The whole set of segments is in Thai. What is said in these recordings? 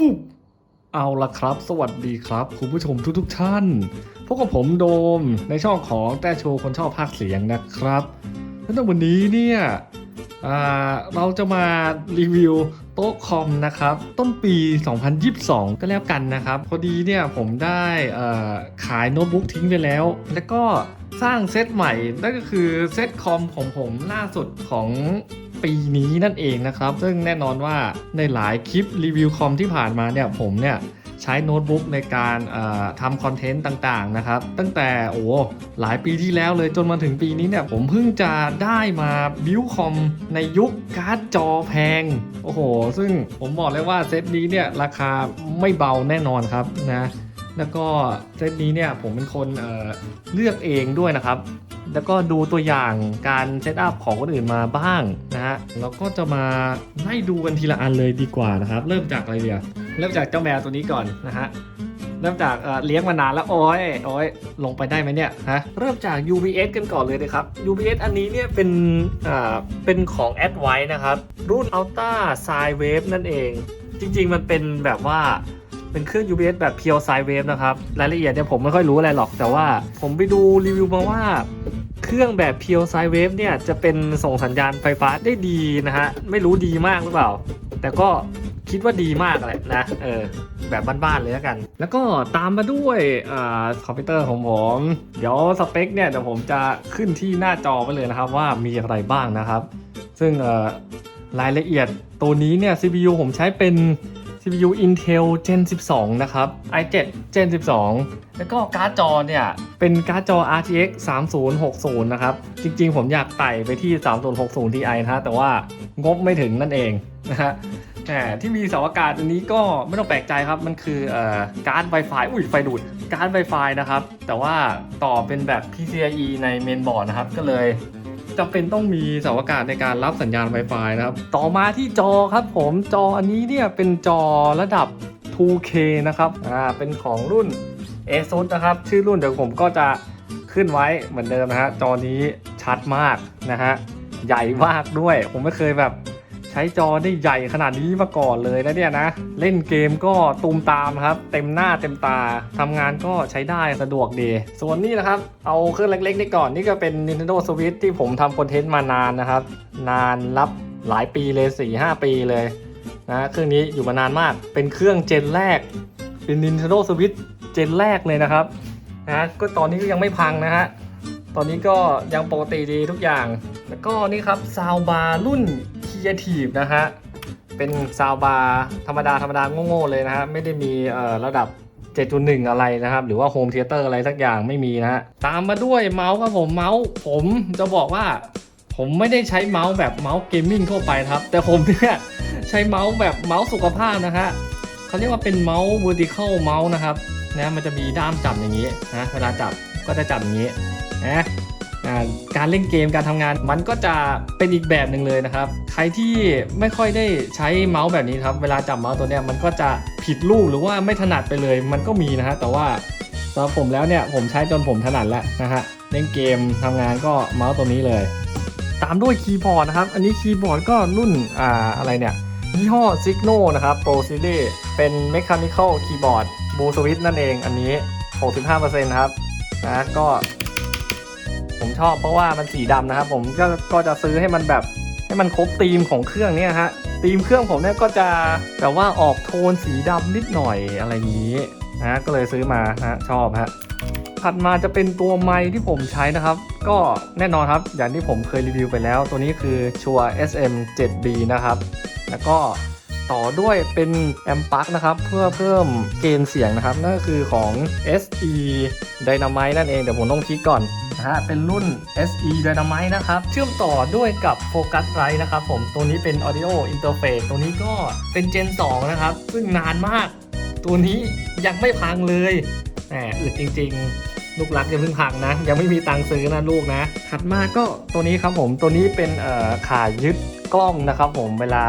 ฟุบเอาละครับ สวัสดีครับ คุณผู้ชมทุกๆท่าน พบกับผมโดมในช่องของแต่โชว์คนชอบภาคเสียงนะครับแล้ววันนี้เนี่ยเราจะมารีวิวโต๊ะคอมนะครับ ต้นปี 2022 ก็แล้วกันนะครับ พอดีเนี่ยผมได้ขายโน้ตบุ๊กทิ้งไปแล้ว แล้วก็สร้างเซตใหม่นั่นก็คือเซตคอมของผมล่าสุดของ ปีนี้นั่นเองนะครับ ซึ่งแน่นอนว่าในหลายคลิปรีวิวคอมที่ผ่านมาเนี่ยผมเนี่ยใช้โน้ตบุ๊กในการทำคอนเทนต์ต่างๆนะครับ ตั้งแต่โอ้หลายปีที่แล้วเลยจนมาถึงปีนี้เนี่ยผมเพิ่งจะได้มาบิวคอมในยุคการ์ดจอแพง โอ้โห ซึ่งผมบอกเลยว่าเซตนี้เนี่ยราคาไม่เบาแน่นอนครับนะ แล้วก็เซตนี้เนี่ยผมเป็นคนเเลือกเองด้วยนะครับ แล้วก็ดูตัวอย่างการเซตอัพของคนอื่นมาบ้างนะฮะเราก็จะมาไล่ดูกันทีละอันเลยดีกว่านะครับ เริ่มจากอะไรเดียวเริ่มจากเจ้าแมวตัวนี้ก่อนนะฮะเริ่มจากเเลี้ยงมานานแล้วโอ้ยโอ้ยลงไปได้ไหมเนี่ยฮะเริ่มจาก UPS กันก่อนเลยนะครับ UPS อันนี้เนี่ยเป็นอ่าเป็นของ a d v i นะครับ รุ่น Ultra Sine Wave นั่นเอง จริง ๆ มันเป็นแบบว่า เป็นเครื่อง UPS แบบ Pure Sine Wave นะครับ รายละเอียดเนี่ยผมไม่ค่อยรู้อะไรหรอก แต่ว่าผมไปดูรีวิวมาว่าเครื่องแบบ Pure Sine Wave เนี่ยจะเป็นส่งสัญญาณไฟฟ้าได้ดีนะฮะ ไม่รู้ดีมากหรือเปล่า แต่ก็คิดว่าดีมากแหละนะ เออ แบบบ้านๆเลยแล้วกัน แล้วก็ตามมาด้วยอคอมพิวเตอร์ของผม เดี๋ยวสเปคเนี่ยเดี๋ยวผมจะขึ้นที่หน้าจอไปเลยนะครับ ว่ามีอะไรบ้างนะครับ ซึ่งรายละเอียดตัวนี้เนี่ย CPU ผมใช้เป็น CPU Intel Gen 12 นะครับ i7 Gen 12 แล้วก็การ์ดจอเนี่ย เป็นการ์ดจอ RTX 3060 นะครับ จริงๆ ผมอยากไต่ไปที่ 3060 Ti นะฮะแต่ว่างบไม่ถึงนั่นเองนะฮะแต่ที่มีเสาอากาศอันนี้ก็ไม่ต้องแปลกใจครับ มันคือออการ์ด Wi-Fi อุ้ยไฟดูด การ์ด Wi-Fi นะครับ แต่ว่าต่อเป็นแบบ PCIe ในเมนบอร์ดนะครับ ก็เลย จำเป็นต้องมีเสาอากาศในการรับสัญญาณ Wi-Fi นะครับ ต่อมาที่จอครับผมจออันนี้เนี่ยเป็นจอระดับ 2K นะครับอ่าเป็นของรุ่น ASUS นะครับ ชื่อรุ่นเดี๋ยวผมก็จะขึ้นไว้เหมือนเดิมนะฮะจอนี้ชัดมากนะฮะใหญ่มากด้วย ผมไม่เคยแบบ ใช้จอได้ใหญ่ขนาดนี้มาก่อนเลยนะเนี่ยนะ เล่นเกมก็ตูมตามครับ เต็มหน้าเต็มตาทำงานก็ใช้ได้สะดวกดี ส่วนนี้นะครับ เอาเครื่องเล็กๆนี่ก่อน นี่ก็เป็น Nintendo Switch ที่ผมทำคอนเทนต์มานานนะครับ นานรับหลายปีเลย 4-5 ปีเลยนะเครื่องนี้อยู่มานานมาก เป็นเครื่องเจนแรก เป็น Nintendo Switch เจนแรกเลยนะครับนะก็ตอนนี้ก็ยังไม่พังนะฮะตอนนี้ก็ยังปกติดีทุกอย่าง แล้วก็นี่ครับซาวบาร์รุ่น Creative นะฮะ เป็นซาวบาร์ธรรมดาธรรมดาโง่ๆเลยนะฮะ ไม่ได้มีระดับ 7.1 อะไรนะครับ หรือว่าโฮมเทเตอร์อะไรสักอย่างไม่มีนะฮะ ตามมาด้วยเมาส์ครับผมเมาส์ผมจะบอกว่า ผมไม่ได้ใช้เมาส์แบบเมาส์เกมมิ่งทั่วไปครับ แต่ผมเนี่ยใช้เมาส์แบบเมาส์สุขภาพนะฮะเขาเรียกว่าเป็นเมาส์ vertical mouse นะครับนะมันจะมีด้ามจับอย่างนี้นะเวลาจับก็จะจับอย่างนี้นะ การเล่นเกมการทำงานมันก็จะเป็นอีกแบบหนึ่งเลยนะครับ ใครที่ไม่ค่อยได้ใช้เมาส์แบบนี้ครับ เวลาจับเมาส์ตัวเนี้ยมันก็จะผิดรูปหรือว่าไม่ถนัดไปเลย มันก็มีนะฮะแต่ว่าสำหรับผมแล้วเนี่ยผมใช้จนผมถนัดแล้วนะฮะเล่นเกมทำงานก็เมาส์ตัวนี้เลย ตามด้วยคีย์บอร์ดนะครับ อันนี้คีย์บอร์ดก็รุ่นอ่าอะไรเนี่ยยี่ห้อ Signo นะครับ Pro Series เป็น Mechanical Keyboard Blue Switch นั่นเองอันนี้ 65%ครับนะก็ ผมชอบเพราะว่ามันสีดำนะครับ ผมก็ก็จะซื้อให้มันแบบให้มันครบธีมของเครื่องเนี่ยฮะธีมเครื่องผมเนี่ยก็จะแบบว่าออกโทนสีดำนิดหน่อยอะไรอย่างนี้นะก็เลยซื้อมานะชอบฮะถัดมาจะเป็นตัวไมค์ที่ผมใช้นะครับ ก็แน่นอนครับอย่างที่ผมเคยรีวิวไปแล้ว ตัวนี้คือชัว SM 7B นะครับ แล้วก็ ต่อด้วยเป็นแอมปักนะครับ เพื่อเพิ่มเกณฑ์เสียงนะครับ นั่นก็คือของ SE Dynamite นั่นเอง เดี๋ยวผมต้องคลิกก่อนนะฮะเป็นรุ่น SE Dynamite นะครับ เชื่อมต่อด้วยกับ Focus Rite นะครับผมตัวนี้เป็น Audio Interface ตัวนี้ก็เป็น Gen 2 นะครับ ซึ่งนานมาก ตัวนี้ยังไม่พังเลยแหมอึดจริง ๆ ลูกรักยังเพิ่งพังนะ ยังไม่มีตังค์ซื้อนะลูกนะ ถัดมาก็ตัวนี้ครับผมตัวนี้เป็นขายึดกล้องนะครับผมเวลา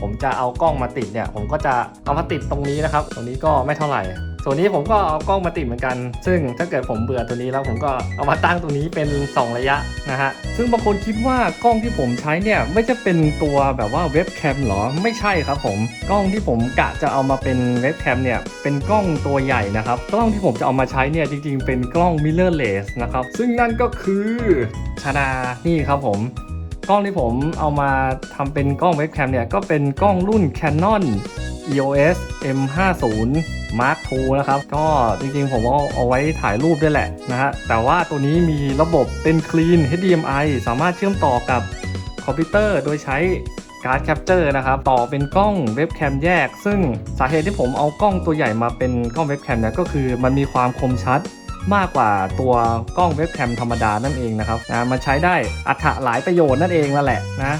ผมจะเอากล้องมาติดเนี่ย ผมก็จะเอามาติดตรงนี้นะครับตรงนี้ก็ไม่เท่าไหร่ ส่วนนี้ผมก็เอากล้องมาติดเหมือนกัน ซึ่งถ้าเกิดผมเบื่อตัวนี้แล้วผมก็เอามาตั้งตรงนี้เป็น 2 ระยะนะฮะ ซึ่งบางคนคิดว่ากล้องที่ผมใช้เนี่ยไม่จะเป็นตัวแบบว่าเว็บแคมเหรอ ไม่ใช่ครับผม กล้องที่ผมกะจะเอามาเป็นเว็บแคมเนี่ยเป็นกล้องตัวใหญ่นะครับ กล้องที่ผมจะเอามาใช้เนี่ยจริงๆ เป็นกล้อง mirrorless นะครับ ซึ่งนั่นก็คือชาดานี่ครับผมกล้องที่ผมเอามาทำเป็นกล้องเว็บแคมเนี่ยก็เป็นกล้องรุ่น Canon EOS M50 Mark II นะครับก็จริงๆผมเอาเอาไว้ถ่ายรูปด้วยแหละนะฮะแต่ว่าตัวนี้มีระบบเป็น Clean HDMI สามารถเชื่อมต่อกับคอมพิวเตอร์โดยใช้การ์ดแคปเจอร์นะครับต่อเป็นกล้องเว็บแคมแยก ซึ่งสาเหตุที่ผมเอากล้องตัวใหญ่มาเป็นกล้องเว็บแคมเนี่ยก็คือมันมีความคมชัด มากกว่าตัวกล้องเว็บแคมธรรมดานั่นเองนะครับนะมันใช้ได้อัถหลายประโยชน์นั่นเองนั่นแหละนะ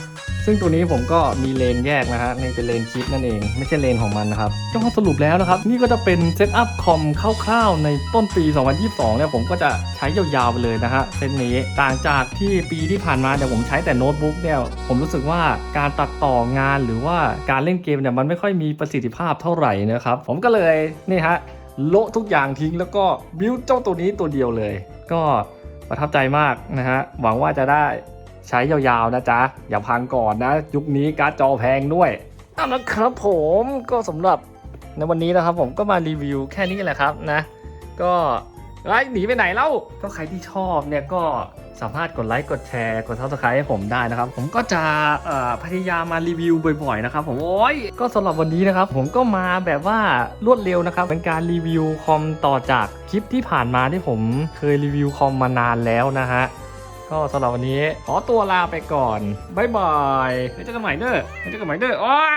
ซึ่งตัวนี้ผมก็มีเลนแยกนะฮะนี่เป็นเลนคิดนั่นเอง ไม่ใช่เลนของมันนะครับก็สรุปแล้วนะครับ นี่ก็จะเป็นเซตอัพคอมคร่าวๆ ในต้นปี 2022 เนี่ยผมก็จะใช้ยาวๆไปเลยนะฮะเซตนี้ต่างจากที่ปีที่ผ่านมาเนี่ยผมใช้แต่โน้ตบุ๊กเนี่ยผมรู้สึกว่าการตัดต่องานหรือว่าการเล่นเกมเนี่ยมันไม่ค่อยมีประสิทธิภาพเท่าไหร่นะครับผมก็เลยนี่ฮะ โละทุกอย่างทิ้งแล้วก็บิวเจ้าตัวนี้ตัวเดียวเลย ก็ประทับใจมากนะฮะ หวังว่าจะได้ใช้ยาวๆนะจ๊ะ อย่าพังก่อนนะ ยุคนี้การ์ดจอแพงด้วยเอาละครับผมก็สำหรับในวันนี้นะครับผมก็มารีวิวแค่นี้แหละครับนะ ก็ไล่หนีไปไหนเล่าก็ใครที่ชอบเนี่ยก็ สามารถกดไลค์กดแชร์กด subscribe ให้ผมได้นะครับ ผมก็จะพยายามมารีวิวบ่อยๆนะครับผมโอ้ยก็สำหรับวันนี้นะครับ ผมก็มาแบบว่ารวดเร็วนะครับ เป็นการรีวิวคอมต่อจากคลิปที่ผ่านมาที่ผมเคยรีวิวคอมมานานแล้วนะฮะก็สำหรับวันนี้ขอตัวลาไปก่อน บ๊ายบายไว้เจอกันใหม่เด้อไว้เจอกันใหม่เด้ออ้า